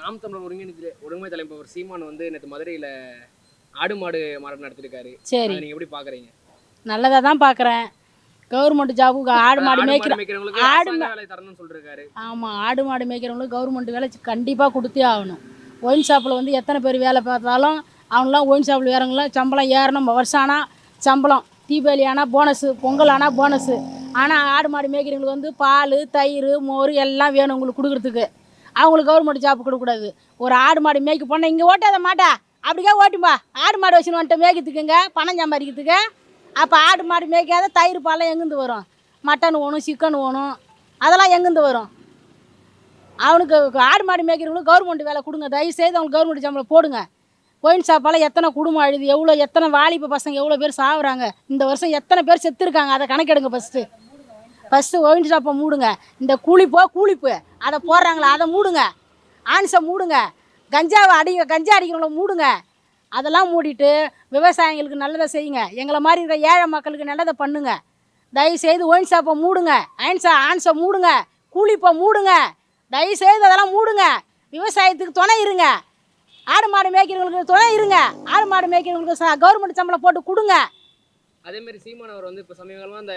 நாம் தமிழர் ஒருங்கிணைந்த ஒருமை தலைவர் சீமான் வந்து நேற்று மதுரையில ஆடு மாடு மாநாடு நடத்திருக்காரு. சரி. அதை நீங்க எப்படி பாக்குறீங்க? நல்லதாக தான் பார்க்குறேன் கவர்மெண்ட் ஜாபுக்கு ஆடு மாடு மேய்க்கிற மேய்க்கிறவங்களுக்கு ஆடு வேலை தரணும்னு சொல்லிருக்காரு. ஆமாம் ஆடு மாடு மேய்க்கிறவங்களுக்கு கவர்மெண்ட் வேலை கண்டிப்பாக கொடுத்தே ஆகணும். ஒயின் ஷாப்பில் வந்து எத்தனை பேர் வேலை பார்த்தாலும் அவங்களாம் ஒயின் ஷாப்பில் வேறவங்களாம் சம்பளம் ஏறணும். வருஷம் ஆனால் சம்பளம். தீபாவளி ஆனால் போனஸு பொங்கல் ஆனால் போனஸு ஆனால் ஆடு மாடு மேய்க்கிறவங்களுக்கு வந்து பால் தயிர் மோர் எல்லாம் வேணும் உங்களுக்கு கொடுக்குறதுக்கு. அவங்களுக்கு கவர்மெண்ட் ஜாப் கொடுக்கக்கூடாது. ஒரு ஆடு மாடு மேய்க்க போனால் இங்கே ஓட்டாத மாட்டா. அப்படிக்கா ஓட்டும்பா. ஆடு மாடு வச்சுன்னு வந்துட்டு மேய்க்கிறதுக்குங்க பணம் சம்பாதிக்கிறதுக்கு. அப்போ ஆடு மாடு மேய்க்காத தயிர் பால்லாம் எங்கேருந்து வரும்? மட்டன் ஓணும் சிக்கன் ஓணும். அதெல்லாம் எங்கேருந்து வரும்? அவனுக்கு ஆடு மாடு மேய்க்கிறவங்களுக்கு கவர்மெண்ட் வேலை கொடுங்க. தயவு செய்து அவங்களுக்கு கவர்மெண்ட் சம்பளம் போடுங்க. கோயின் ஷாப்பால் எத்தனை குடும்பம் அழுது எவ்வளோ எத்தனை வாலிப பசங்க எவ்வளோ பேர் சாகுறாங்க இந்த வருஷம் எத்தனை பேர் செத்துருக்காங்க? அதை கணக்கெடுங்க ஃபஸ்ட்டு ஃபஸ்ட்டு ஒயின் ஷாப்பை மூடுங்க. இந்த கூலிப்போ கூலிப்பு அதை போடுறாங்களா அதை மூடுங்க. ஆன்ஸை மூடுங்க. கஞ்சாவை அடிங்க கஞ்சா அடிக்கிறவங்கள மூடுங்க. அதெல்லாம் மூடிட்டு விவசாயிங்களுக்கு நல்லதை செய்யுங்க. எங்களை மாதிரி இருக்கிற ஏழை மக்களுக்கு நல்லதை பண்ணுங்க. தயவு செய்து ஒயின் ஷாப்பை மூடுங்க. ஆன்ஸை ஆன்ஸை மூடுங்க. கூலிப்பை மூடுங்க. தயவு செய்து அதெல்லாம் மூடுங்க. விவசாயத்துக்கு துணை இருங்க. ஆடு மாடு மேய்க்கிறவங்களுக்கு துணை இருங்க. ஆடு மாடு மேய்க்கிறவங்களுக்கு கவர்மெண்ட் சம்பளம் போட்டு கொடுங்க. அதே மாதிரி சீமான் வந்து இப்போ சமீபமாக அந்த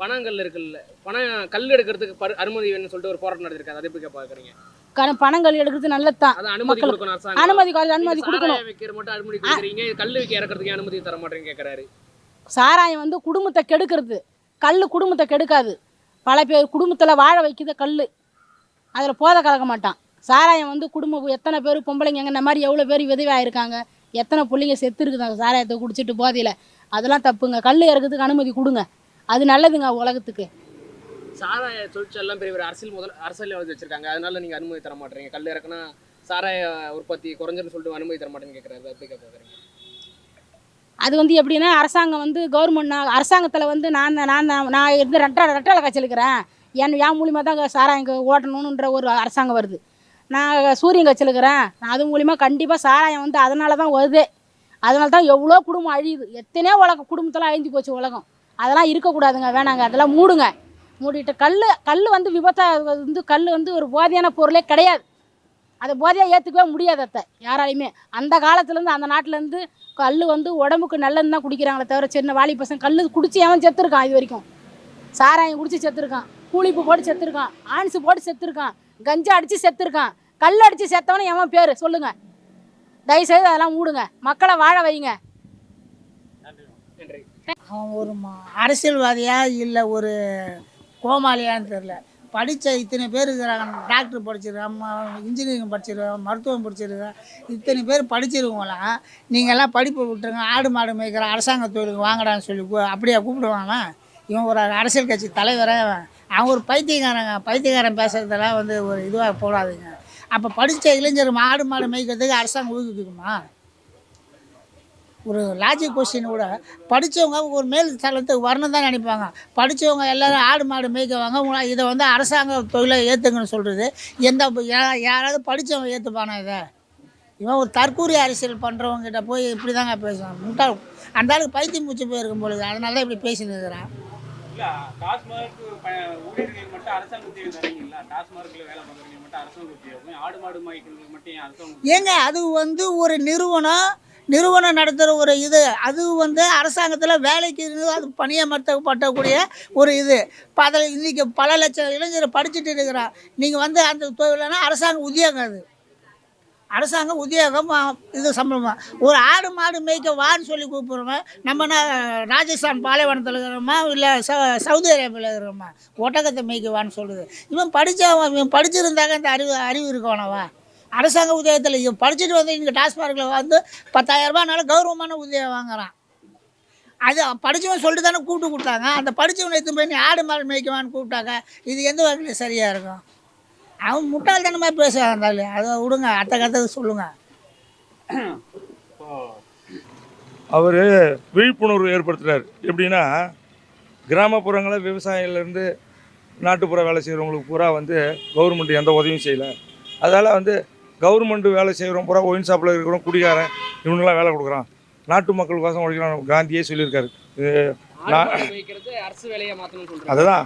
பணங்கள் இருக்குல்ல. பணம் கல் எடுக்கிறதுக்கு பரு- அனுமதி வேணும்னு சொல்லிட்டு ஒரு போராட்டம் நடத்திருக்காரு அதை எப்படி பாக்குறீங்க க பணங்கள் எடுக்கிறது நல்லது தான் அது அனுமதி கொடுக்கணும் அரசாங்கம். அனுமதி அனுமதி கொடுக்கணும். வைக்கிற மட்டும் அனுமதி கொடுக்குறீங்க. கல் வைக்க இறக்கிறதுக்கு அனுமதி தர மாட்டேன்னு கேக்குறாரு சாராயம் வந்து குடும்பத்தை கெடுக்கிறது. கல் குடும்பத்தை கெடுக்காது. பல பேர் குடும்பத்தில் வாழ வைக்குது கல் அதில் போதை கலக்க மாட்டான். சாராயம் வந்து குடும்பம் எத்தனை பேர் பொம்பளைங்க இந்த மாதிரி எவ்வளோ பேர் விதவையாக இருக்காங்க எத்தனை பிள்ளைங்க செத்து இருக்குதாங்க சாராயத்தை குடிச்சிட்டு போதையில். அதெல்லாம் தப்புங்க. கல் இறக்கிறதுக்கு அனுமதி கொடுங்க. அது நல்லதுங்க உலகத்துக்கு. சாராய தொழிற்சாலாம் பெரிய அரசியல் முதல் அரசியல் வச்சிருக்காங்க. அதனால நீங்க அனுமதி தர மாட்டீங்க. கல் இறக்குனா சாராய உற்பத்தி குறைஞ்சிருன்னு சொல்லிட்டு அனுமதி தர மாட்டேன்னு கேக்குறாரு. அதை எப்படி பாக்குறீங்க அது வந்து எப்படின்னா அரசாங்கம் வந்து கவர்மெண்ட் நான் அரசாங்கத்தில் வந்து நான் நான் நான் இருந்து ரெட்டை ரெட்டலை கட்சியிருக்கிறேன் என் என் மூலிமா தான் சாராயம் ஓட்டணுன்ற ஒரு அரசாங்கம் வருது. நான் சூரியன் கட்சியிருக்கிறேன் நான் அது மூலிமா கண்டிப்பாக சாராயம் வந்து அதனால தான் வருதே. அதனால தான் எவ்வளோ குடும்பம் அழியுது. எத்தனையோ உலகம் குடும்பத்தெல்லாம் அழிஞ்சு போச்சு உலகம். அதெல்லாம் இருக்கக்கூடாதுங்க வேணாங்க. அதெல்லாம் மூடுங்க. மூடிட்டு கல் கல் வந்து விபத்தாக வந்து கல் வந்து ஒரு போதையான பொருளே கிடையாது. அதை போதையாக ஏற்றுக்கவே முடியாது அத்தை யாராலையுமே. அந்த காலத்துலேருந்து அந்த நாட்டிலேருந்து கல் வந்து உடம்புக்கு நல்லதுன்னு தான் குடிக்கிறாங்களே தவிர சின்ன வாலி பசங்க கல் குடிச்சு அவன் செத்துருக்கான் இது வரைக்கும். சாராயம் குடிச்சு செத்துருக்கான். கூலிப்பு போட்டு செத்துருக்கான். ஆன்ஸு போட்டு செத்துருக்கான். கஞ்சா அடித்து செத்துருக்கான். கல் அடித்து செத்தவனே எவன் பேர்? சொல்லுங்கள் தயவுசெய்து அதெல்லாம் மூடுங்க. மக்களை வாழ வைங்க. அவன் ஒரு ம- அரசியல்வாதியா இல்லை ஒரு கோமாளியான்னு தெரில படித்த இத்தனை பேர் இருக்கிறாங்க. டாக்டர் படிச்சிருக்கான் இன்ஜினியரிங் படிச்சிருக்கான் மருத்துவம் படிச்சிருக்கான். இத்தனை பேர் படிச்சிருக்கோங்களாம் நீங்கள்லாம் படிப்பு விட்டுருங்க. ஆடு மாடு மேய்க்கிற அரசாங்க தொழிலுக்கு வாங்கடான்னு சொல்லி அப்படியே கூப்பிடுவாங்க இவன் ஒரு அரசியல் கட்சி தலைவரே அவன். ஒரு பைத்தியக்காரங்க. பைத்தியக்காரன் பேசுறதெல்லாம் வந்து ஒரு இதுவாக போடாதீங்க. அப்போ படித்த இளைஞர் ஆடு மாடு மேய்க்கிறதுக்கு அரசாங்கம் ஊக்குவிக்குமா? ஒரு லாஜிக் கொஸ்டின் கூட படித்தவங்க ஒரு மேல் தளத்துக்கு வரணும் தான் நினைப்பாங்க. படித்தவங்க எல்லாரும் ஆடு மாடு மேய்க்கவாங்க. இதை வந்து அரசாங்க தொழிலை ஏற்றுங்கன்னு சொல்கிறது எந்த யாராவது படித்தவங்க ஏற்றுப்பானா இதை? இவன் ஒரு தற்கூரி அரசியல் பண்ணுறவங்க கிட்ட போய் இப்படி தாங்க பேசுவான். முட்டாள் அந்த ஆளுக்கு பைத்தியம் மூச்சு போயிருக்கும் பொழுது அதனால தான் இப்படி பேசின்னு இருக்கிறான். இல்ல டாஸ்மார்க் ப- ஊழியர்கள் மட்டும் அரசாங்க உத்தியோகம் தரீங்களா டாஸ்மார்க்ல வேலை பார்க்குறவங்க மட்டும் அரசாங்க உத்தியோகம் ஆடு மாடு மாய்க்கிறவங்களுக்கு மட்டும் ஏன் அரசாங்க உத்தியோகம்? ஏங்க அது வந்து ஒரு நிறுவனம் நிறுவனம் நடத்துகிற ஒரு இது. அது வந்து அரசாங்கத்தில் வேலைக்கு இருந்து அது பணியமர்த்தப்பட்டக்கூடிய ஒரு இது. இப்போ அதில் இன்றைக்கி பல லட்சம் இளைஞர் படிச்சுட்டு இருக்கிறான். நீங்கள் வந்து அந்த தொழில்னா அரசாங்க உத்தியோகம் அது. அரசாங்க உத்தியோகம் இது சம்பளமாக ஒரு ஆடு மாடு மேய்க்க வான்னு சொல்லி கூப்பிட்றோமா நம்ம ராஜஸ்தான் பாலைவனத்தில் இருக்கிறோமா இல்லை ச சவுதி அரேபியாவில் இருக்கிறோமா? ஒட்டகத்தை மேய்க்க வான்னு சொல்லுது. இவன் படித்தவன் இவன் படிச்சிருந்தாக்க இந்த அறிவு அறிவு இருக்கவனவா அரசாங்க உதயத்தில் இவன் படிச்சுட்டு வந்து இங்கே டாஸ்மார்க்கில் வந்து பத்தாயிரரூபானால கௌரவமான உதவியை வாங்குறான். அது படித்தவன் சொல்லிட்டு தானே கூப்பிட்டு கொடுத்தாங்க. அந்த படித்தவனை எடுத்து போய் நீ ஆடு மாடு மேய்க்குவான்னு கூப்பிட்டாங்க. இது எந்த வகையில் சரியாக இருக்கும்? அவன் முட்டாள்தனமாக பேசுவான் இருந்தாலும் அதை விடுங்க அடுத்த கத்தது சொல்லுங்கள் அவர் விழிப்புணர்வு ஏற்படுத்துகிறார் எப்படின்னா கிராமப்புறங்களில் விவசாயிலேருந்து நாட்டுப்புற வேலை செய்கிறவங்களுக்கு பூரா வந்து கவர்மெண்ட் எந்த உதவியும் செய்யலை. அதால் வந்து கவர்மெண்ட் வேலை செய்கிறவங்க பூரா ஒயின் ஷாப்பில் இருக்கிறவங்க குடிகாரன் இவனுங்களாம் வேலை கொடுக்குறான். நாட்டு மக்களுக்கோசம் உழைக்கிறான் காந்தியே சொல்லியிருக்காரு. அரசு வேலையை சொல்றாங்க. அதுதான்.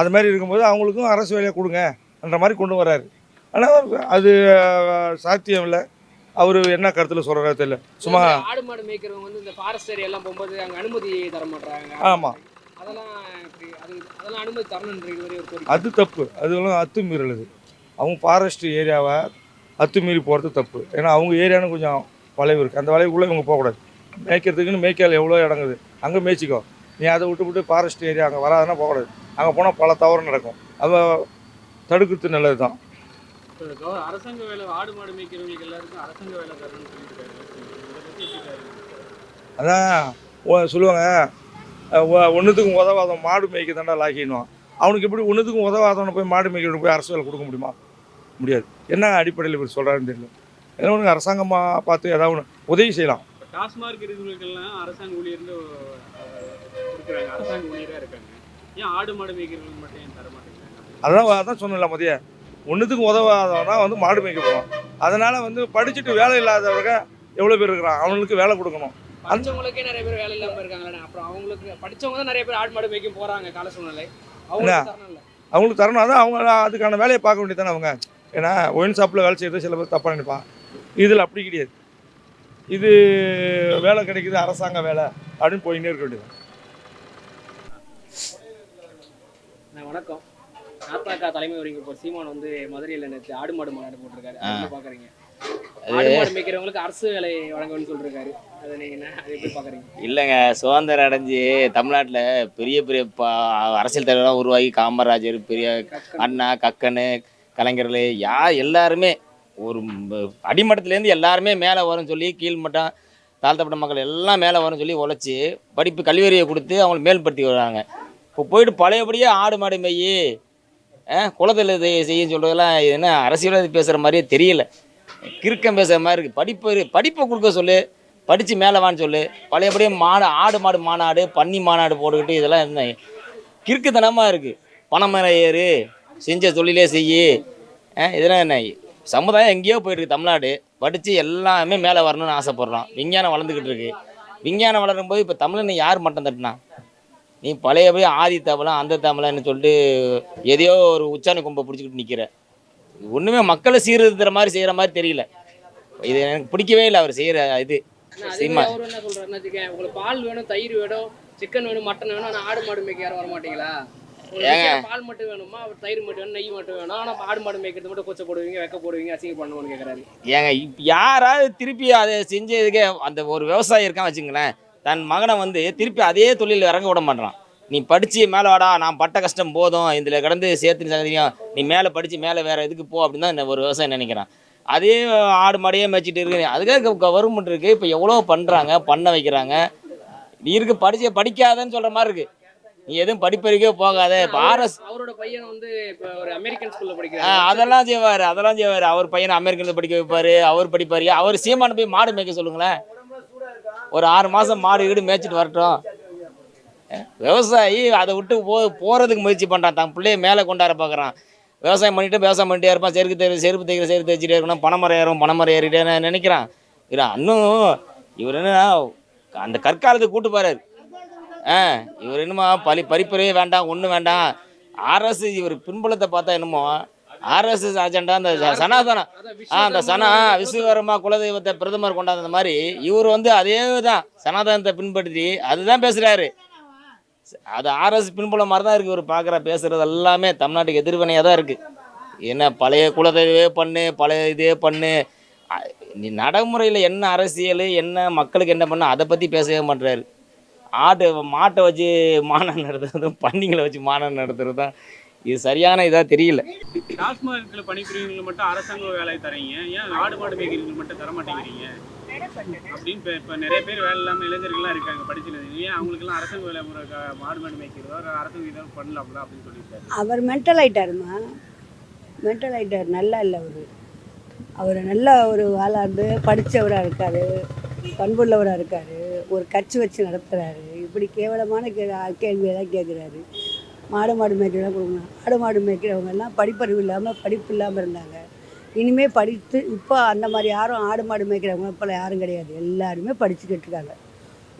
அது மாதிரி இருக்கும்போது அவங்களுக்கும் அரசு வேலையை கொடுங்க என்ற மாதிரி கொண்டு வராரு. ஆனால் அது சாத்தியம் இல்லை. அவர் என்ன கருத்தில் சொல்கிறாரோ தெரியல. சும்மா ஆடு மாடு மேய்க்கிறவங்க வந்து இந்த ஃபாரஸ்ட் ஏரியா எல்லாம் போகும்போது அங்க அனுமதி தர மாட்டாங்க ஆமாம் அதெல்லாம் அதெல்லாம் அனுமதி கோரிக்கை. அது தப்பு. அதுலாம் அத்துமீறல் அது அவங்க ஃபாரஸ்ட் ஏரியாவை அத்துமீறி போகிறது தப்பு. ஏன்னா அவங்க ஏரியான்னு கொஞ்சம் வளைவு இருக்குது அந்த வளைவுக்குள்ளே இவங்க போகக்கூடாது. மேய்க்கிறதுக்குன்னு மேய்க்கால் எவ்வளோ இடங்குது அங்கே மேய்ச்சிக்கோ. நீ அதை விட்டு விட்டு ஃபாரஸ்ட் ஏரியா அங்கே வராதுன்னா போகக்கூடாது. அங்கே போனால் பல தவறு நடக்கும். அதை தடுக்கிறது நல்லது தான் அரசாங்க வேலை ஆடு மாடு மேய்க்கிறவங்களுக்கு எல்லாருக்கும் அரசாங்க வேலை அதான் சொல்லுவாங்க ஒன்றுத்துக்கும் உதவாதம் மாடு மேய்க்க தாண்டா லாக்கினுவான் அவனுக்கு எப்படி ஒன்றுத்துக்கும் உதவாதவனை போய் மாடு மேய்க்கிறவனுக்கு போய் அரசு வேலை கொடுக்க முடியுமா? முடியாது. என்ன அடிப்படையில் இப்படி சொல்கிறாருன்னு தெரியல. ஏன்னா ஒன்று அரசாங்கமாக பார்த்து ஏதாவது ஒன்று உதவி செய்யலாம். டாஸ்மார்க் இருக்கிறவங்களுக்கெல்லாம் அரசாங்க ஊழியர்னு இருக்கிறாங்க அரசாங்க ஊழியரா இருக்காங்க. ஏன் ஆடு மாடு மேய்க்கிறவங்களுக்கு மட்டும் ஏன் தர மாட்டேங்கிறாங்க? அதான் அதான் சொன்னல மதிய. ஒன்றுத்துக்கும் உதவாதவனா வந்து மாடு மேய்க்க போவான் அதனால் வந்து படிச்சுட்டு வேலை இல்லாதவங்க எவ்வளோ பேர் இருக்கிறான் அவனுக்கு வேலை கொடுக்கணும். படிச்சவங்களுக்கே நிறைய பேர் வேலை இல்லாம இருக்காங்களே அப்புறம் அவங்களுக்கு படிச்சவங்க தான் நிறைய பேர் ஆடு மாடு மேய்க்க போறாங்க கால சூழ்நிலை. அவங்களுக்கு அவங்களுக்கு தரணும். அதான் அவங்க அதுக்கான வேலையை பார்க்க வேண்டியதானே அவங்க? ஏன்னா ஒயின் ஷாப்பில் வேலை செய்யறது சில பேர் தப்பாக நினைப்பான் இதில் அப்படி கிடையாது. இது வேலை கிடைக்குது அரசாங்க வேலை அப்படின்னு போயின்னே இருக்க வேண்டியது வணக்கம். நாத்தாக்கா தலைமை வரீங்க இப்போ சீமான் வந்து மதுரையில் நேற்று ஆடு மாடு மாநாடு போட்டிருக்காரு. அது எப்படி பாக்குறீங்க ஆடு மாடு மேய்க்கிறவங்களுக்கு அரசு வேலை வழங்கணும்னு சொல்லிருக்காரு. அதை நீங்க என்ன அதை எப்படி பாக்குறீங்க இல்லைங்க சுதந்திரம் அடைஞ்சு தமிழ்நாட்டில் பெரிய பெரிய அரசியல் தலைவராக உருவாகி காமராஜர் பெரிய அண்ணா கக்கனு கலைஞர்களே யார் எல்லாருமே ஒரு அடிமட்டத்துலேருந்து எல்லாருமே மேலே வரும்னு சொல்லி கீழ்மட்டம் தாழ்த்தப்பட்ட மக்கள் எல்லாம் மேலே வரும்னு சொல்லி உழைச்சி படிப்பு கல்வியறியை கொடுத்து அவங்களை மேல்படுத்தி வராங்க இப்போ போயிட்டு பழையபடியே ஆடு மாடு மெய் குலத்தில் இதை செய்யும் சொல்கிறதெல்லாம் என்ன அரசியல்வாதி பேசுகிற மாதிரியே தெரியல. கிறுக்கம் பேசுகிற மாதிரி இருக்குது படிப்பு படிப்பை கொடுக்க சொல்லு படித்து மேலே வான்னு சொல்லு. பழையபடியே மாடு ஆடு மாடு மாநாடு பன்னி மாநாடு போட்டுக்கிட்டு இதெல்லாம் என்ன கிறுக்குத்தனமாக இருக்குது பணமரம் ஏறு செஞ்ச தொழிலே செய்யி. இதெல்லாம் என்ன? சமுதாயம் எங்கேயோ போயிருக்கு தமிழ்நாடு. படித்து எல்லாமே மேலே வரணும்னு ஆசைப்பட்றோம். விஞ்ஞானம் வளர்ந்துக்கிட்டு இருக்கு. விஞ்ஞானம் வளரும் போது இப்போ தமிழனை யார் மட்டம் தட்டினா? நீ பழையபடி ஆதி தமிழன் அந்த தமிழன்னு சொல்லிட்டு எதையோ ஒரு உச்சாணி கொம்பை பிடிச்சிக்கிட்டு நிற்கிற ஒன்றுமே மக்களை சீர்திருத்துற மாதிரி செய்கிற மாதிரி தெரியல. இது எனக்கு பிடிக்கவே இல்லை அவர் செய்கிற இது. வச்சுக்கேன் உங்களுக்கு பால் வேணும் தயிர் வேணும் சிக்கன் வேணும் மட்டன் வேணும் ஆடு மாடு மேய்க்க யாரும் வர மாட்டீங்களா பால் மட்டும் வேணுமா? தயிர் மட்டும் வேணும்? நெய் மட்டும் வேணும்? ஆனா ஆடு மாடு மேய்க்கிறது மட்டும் கொச்சை போடுவீங்க வெக்க போடுவீங்க அசிங்க பண்ணுவோம்னு கேக்குறாரு. ஏங்க இப்போ யாராவது திருப்பி அதை செஞ்சதுக்கே அந்த ஒரு விவசாயி இருக்கான் வச்சுங்களேன் தன் மகனை வந்து திருப்பி அதே தொழிலில் இறங்க விட மாட்டான் நீ படித்து மேலே வாடா நான் பட்ட கஷ்டம் போதும் இதில் கடந்து சேர்த்து சகதியும் நீ மேலே படித்து மேலே வேறு இதுக்கு போ அப்படின்னு தான் ஒரு விவசாயம் நினைக்கிறான். அதே ஆடு மாடையே மேய்ச்சிட்டு இருக்கு. அதுக்காக கவர்மெண்ட் இருக்குது இப்போ எவ்வளோ பண்ணுறாங்க பண்ண வைக்கிறாங்க. நீ இருக்கு படிச்சு படிக்காதன்னு சொல்கிற மாதிரி இருக்குது நீ எதுவும் படிப்பறிக்கே போகாத. இப்போ ஆர்எஸ் அவரோட பையன் வந்து இப்ப ஒரு அமெரிக்கன் ஸ்கூல்ல படிக்கிறாரு. அதெல்லாம் செய்வார் அதெல்லாம் செய்வார். அவர் பையனை அமெரிக்கனில் படிக்க வைப்பார் அவர் படிப்பார். அவர் சீமான போய் மாடு மேய்க்க சொல்லுங்களேன். ஒரு ஆறு மாதம் மாடு வீடு மேய்ச்சிட்டு வரட்டும். விவசாயி அதை விட்டு போ போகிறதுக்கு முயற்சி பண்ணுறான் தன் பிள்ளைய மேலே கொண்டாட பார்க்குறான். விவசாயம் பண்ணிட்டு விவசாயம் பண்ணிட்டே இருப்பான். செருக்கு தெரு செருப்பு தைக்கிற செருப்பு தைச்சிட்டே இருக்கணும். பணமரம் ஏறும் பணமரம் ஏறிட்டே நினைக்கிறான். இல்லை இன்னும் இவர் என்ன அந்த கற்காலத்துக்கு கூட்டு போறாரு. ஆ இவர் என்னமோ பலி பறிப்பறையே வேண்டாம் ஒன்றும் வேண்டாம். ஆர்எஸ்எஸ் இவர் பின்புலத்தை பார்த்தா என்னமோ ஆர்எஸ்எஸ் அஜெண்டா அந்த சனாதனம் ஆ அந்த சனா விஸ்வகர்மா குலதெய்வத்தை பிரதமர் கொண்டாந்த மாதிரி இவர் வந்து அதே தான் சனாதனத்தை பின்பற்றி அதுதான் பேசுகிறாரு அது ஆர்எஸ் பின்புலம் மாதிரி தான் இருக்குது இவர் பார்க்குற பேசுகிறது எல்லாமே தமிழ்நாட்டுக்கு எதிர்வினையாக தான் இருக்குது என்ன பழைய குலதெய்வே பண்ணு பழைய இதே பண்ணு. நீ நடைமுறையில் என்ன அரசியல் என்ன மக்களுக்கு என்ன பண்ண அதை பற்றி பேசவே மாட்டுறாரு ஆட்டு மாட்டை வச்சு மானம் நடத்துறதும் பன்னிங்களை வச்சு மானம் நடத்துறது தான் இது சரியான இதாக தெரியல. டாஸ்மார்க்ல பணிபுரியவங்களுக்கு மட்டும் அரசாங்க வேலை தரீங்க. ஏன் ஆடு மாடு மேய்க்கிறவங்களுக்கு மட்டும் தர மாட்டேங்கிறீங்க? அப்படின்னு இப்ப- இப்ப நிறைய பேர் வேலை இல்லாம இளைஞர்கள்லாம் இருக்காங்க படிச்சுனது ஏன் அவங்களுக்குலாம் அரசாங்க வேலை முறை மாடு மாடு மேய்க்கிறதோ அரசாங்க இதாக பண்ணலாம்ல அப்படின்னு சொல்லியிருக்காரு? அவர் மென்டல் ஆயிட்டாருமா மென்டல் ஆயிட்டார். நல்லா இல்லை அவர். அவர் நல்ல ஒரு ஆளாந்து படித்தவராக இருக்கார். பண்புள்ளவராக இருக்கார் ஒரு கட்சி வச்சு நடத்துகிறாரு இப்படி கேவலமான கே கேள்வியெல்லாம் கேட்குறாரு மாடு மாடு மேய்க்கிறதா கொடுக்கணும் ஆடு மாடு மேய்க்கிறவங்க எல்லாம் படிப்பறிவு இல்லாமல் படிப்பு இல்லாமல் இருந்தாங்க. இனிமேல் படித்து இப்போ அந்த மாதிரி யாரும் ஆடு மாடு மேய்க்கிறவங்க இப்போலாம் யாரும் கிடையாது. எல்லாருமே படிச்சுக்கிட்டு இருக்காங்க.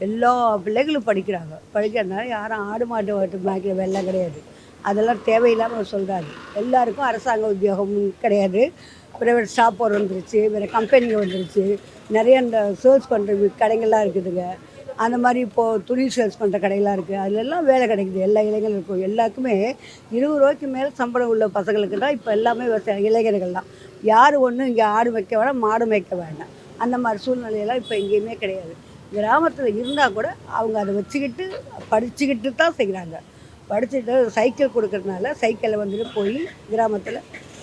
எல்லா பிள்ளைகளும் படிக்கிறாங்க. படிக்கிறதுனால யாரும் ஆடு மாடு வாட்டு மேய்க்கிற வேலைலாம் கிடையாது. அதெல்லாம் தேவையில்லாமல் அவர் சொல்கிறாரு எல்லாருக்கும் அரசாங்க உத்தியோகம் கிடையாது. ப்ரைவேட் ஷாப் ஒரு வந்துருச்சு வேறு கம்பெனிங்க வந்துருச்சு. நிறைய இந்த சேல்ஸ் பண்ணுற கடைகள்லாம் இருக்குதுங்க. அந்த மாதிரி இப்போது துணி சேல்ஸ் பண்ணுற கடையெல்லாம் இருக்குது அதுலெல்லாம் வேலை கிடைக்குது. எல்லா இளைஞர்களுக்கும் எல்லாருக்குமே இருபது ரூபாய்க்கு மேலே சம்பளம் உள்ள பசங்களுக்கு தான் இப்போ எல்லாமே விவசாய இளைஞர்கள் தான். யார் ஒன்றும் இங்கே ஆடு வைக்க வேணாம் மாடு மேய்க்க வேண்டாம் அந்த மாதிரி சூழ்நிலையெல்லாம் இப்போ எங்கேயுமே கிடையாது. கிராமத்தில் இருந்தால் கூட அவங்க அதை வச்சுக்கிட்டு படிச்சுக்கிட்டு தான் செய்கிறாங்க படிச்சுட்டு சைக்கிள் கொடுக்கறதுனால சைக்கிளில் வந்துட்டு போய் கிராமத்தில்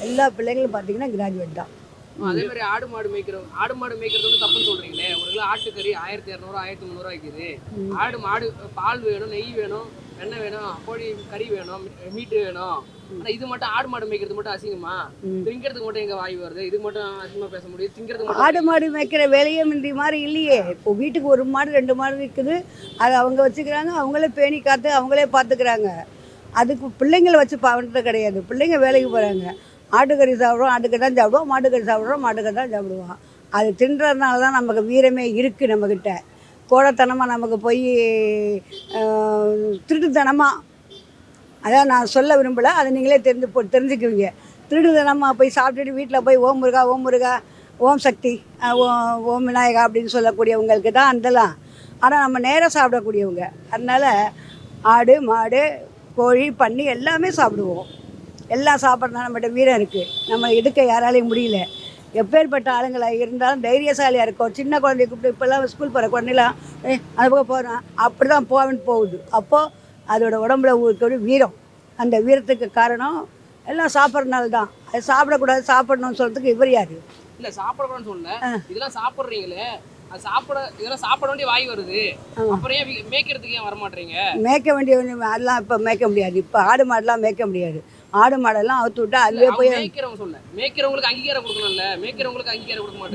எல்லா பிள்ளைங்களும் பார்த்தீங்கன்னா கிராஜுவேட் தான். அதே மாதிரி ஆடு மாடு மேய்க்கிறவங்க ஆடு மாடு மேய்க்கிறது வந்து தப்புன்னு சொல்றீங்களே? ஒரு கிலோ ஆட்டுக்கறி ஆயிரத்தி இரநூறு ஆயிரத்தி முந்நூறுவா விற்கிது ஆடு மாடு பால் வேணும் நெய் வேணும் வெண்ணெய் வேணும் கோழி கறி வேணும் மீட்டு வேணும். ஆனா இது மட்டும் ஆடு மாடு மேய்க்கிறது மட்டும் அசிங்கமா. திங்கிறதுக்கு மட்டும் எங்க வாய் வருது? இது மட்டும் அசிங்கமா பேச முடியும் திங்கிறதுக்கு ஆடு மாடு மேய்க்கிற வேலையே முந்தி மாதிரி இல்லையே. இப்போ வீட்டுக்கு ஒரு மாடு ரெண்டு மாடு இருக்குது. அதை அவங்க வச்சுக்கிறாங்க. அவங்களே பேணி காத்து அவங்களே பார்த்துக்கிறாங்க. அதுக்கு பிள்ளைங்களை வச்சு பண்ணுறது கிடையாது. பிள்ளைங்க வேலைக்கு போகிறாங்க ஆட்டுக்கறி சாப்பிடுவோம் ஆட்டுக்கறி தான் சாப்பிடுவோம் மாட்டுக்கறி சாப்பிடுவோம் மாட்டுக்கறி தான் சாப்பிடுவோம். அது தின்றதுனால தான் நமக்கு வீரமே இருக்குது நம்மக்கிட்ட கோடத்தனமாக நமக்கு போய் திருட்டுத்தனமாக அதான் நான் சொல்ல விரும்பலை அதை நீங்களே தெரிஞ்சு போ தெரிஞ்சுக்குவீங்க. திருடுதனமாக போய் சாப்பிட்டுட்டு வீட்டில் போய் ஓம் முருகா ஓம் முருகா ஓம் சக்தி ஓ- ஓம் விநாயகா அப்படின்னு சொல்லக்கூடியவங்களுக்கு தான் அந்தலாம் ஆனால் நம்ம நேராக சாப்பிடக்கூடியவங்க. அதனால் ஆடு மாடு கோழி பண்ணி எல்லாமே சாப்பிடுவோம். எல்லாம் சாப்பிட்றதுனால நம்மகிட்ட வீரம் இருக்குது நம்ம எடுக்க யாராலையும் முடியல. எப்பேற்பட்ட ஆளுங்களாக இருந்தாலும் தைரியசாலியாக இருக்கும் சின்ன குழந்தைய கூப்பிட்டு இப்போல்லாம் ஸ்கூல் போகிற குழந்தைலாம் ஏ அந்த பக்கம் போகிறான் அப்படி தான் போவேன்னு போகுது. அப்போது அதோட உடம்புல இருக்கக்கூடிய வீரம். அந்த வீரத்துக்கு காரணம் எல்லாம் சாப்பிட்றதுனால தான் அது சாப்பிடக்கூடாது சாப்பிடணும்னு சொல்கிறதுக்கு இவர் யார்? இல்ல சாப்பிடக்கூடாதுன்னு சொல்லல. இதெல்லாம் சாப்பிடுறீங்களே. அது சாப்பிட இதெல்லாம் சாப்பிட வேண்டிய வாய் வருது. அப்புறம் ஏன் மேய்க்கிறதுக்கு ஏன் வரமாட்டீங்க மேய்க்க வேண்டிய அதெல்லாம் இப்போ மேய்க்க முடியாது. இப்போ ஆடு மாடெல்லாம் மேய்க்க முடியாது. ஆடு மாடெல்லாம் அவுத்து விட்டா அதுவே போய்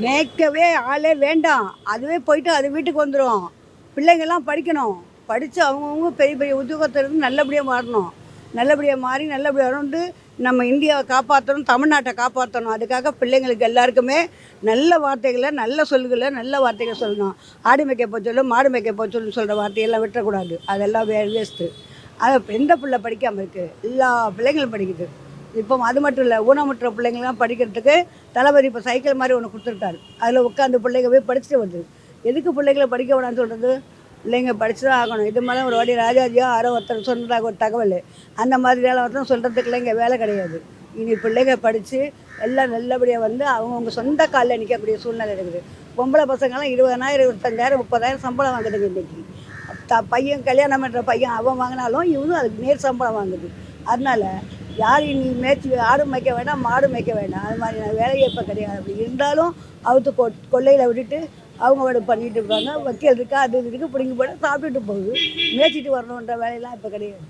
மேய்க்கவே ஆளே வேண்டாம். அதுவே போயிட்டு அது வீட்டுக்கு வந்துடும் பிள்ளைங்கள்லாம் படிக்கணும். படித்து அவங்கவுங்க பெரிய பெரிய உத்தியோகத்தில் இருந்து நல்லபடியாக மாறணும். நல்லபடியாக மாறி நல்லபடியாக வந்து நம்ம இந்தியாவை காப்பாற்றணும் தமிழ்நாட்டை காப்பாற்றணும் அதுக்காக பிள்ளைங்களுக்கு எல்லாருக்குமே நல்ல வார்த்தைகளை நல்ல சொல்களை நல்ல வார்த்தைகளை சொல்லணும். ஆடு மேய்க்க போக சொல்லு மாடு மேய்க்க போக சொல்லுன்னு சொல்கிற வார்த்தையெல்லாம் விட்டுறக்கூடாது. அதெல்லாம் வே வேஸ்ட்டு அது எந்த பிள்ளை படிக்காமல் இருக்குது எல்லா பிள்ளைங்களும் படிக்குது. இப்போ அது மட்டும் இல்லை ஊனமுற்ற பிள்ளைங்களாம் படிக்கிறதுக்கு தளபதி இப்போ சைக்கிள் மாதிரி ஒன்று கொடுத்துருக்காரு. அதில் உட்காந்து பிள்ளைங்க போய் படிச்சுட்டு வருது எதுக்கு பிள்ளைங்களை படிக்க வேணாம்னு சொல்கிறது பிள்ளைங்க படிச்சு தான் ஆகணும். இது மாதிரி ஒரு வாட்டி ராஜாஜியோ யாரோ ஒருத்தர் சொன்னதாக ஒரு தகவல். அந்த மாதிரியால ஒருத்தரும் சொல்கிறதுக்குலாம் இங்கே வேலை கிடையாது. இனி பிள்ளைங்க படித்து எல்லாம் நல்லபடியாக வந்து அவங்கவுங்க சொந்த காலில் நிற்கக்கூடிய சூழ்நிலை இருக்குது. பொம்பளை பசங்கள்லாம் இருபதனாயிரம் இருபத்தஞ்சாயிரம் முப்பதாயிரம் சம்பளம் வாங்குதுங்க இன்றைக்கி த பையன் கல்யாணம் பண்ணுற பையன் அவன் வாங்கினாலும் இவனும் அதுக்கு நேர் சம்பளம் வாங்குது. அதனால யார் நீ மேய்ச்சி ஆடு மேய்க்க வேண்டாம் மாடு மேய்க்க வேண்டாம் அது மாதிரி நான் வேலையே இப்போ கிடையாது. அப்படி இருந்தாலும் அவுத்து கொ கொள்ளையில் விட்டுட்டு அவங்க வேலை பண்ணிட்டு இருப்பாங்க வக்கீல் இருக்கா அது இது இருக்குது பிடிங்கி போட சாப்பிட்டுட்டு போகுது. மேய்ச்சிட்டு வரணுன்ற வேலையெல்லாம் இப்போ கிடையாது.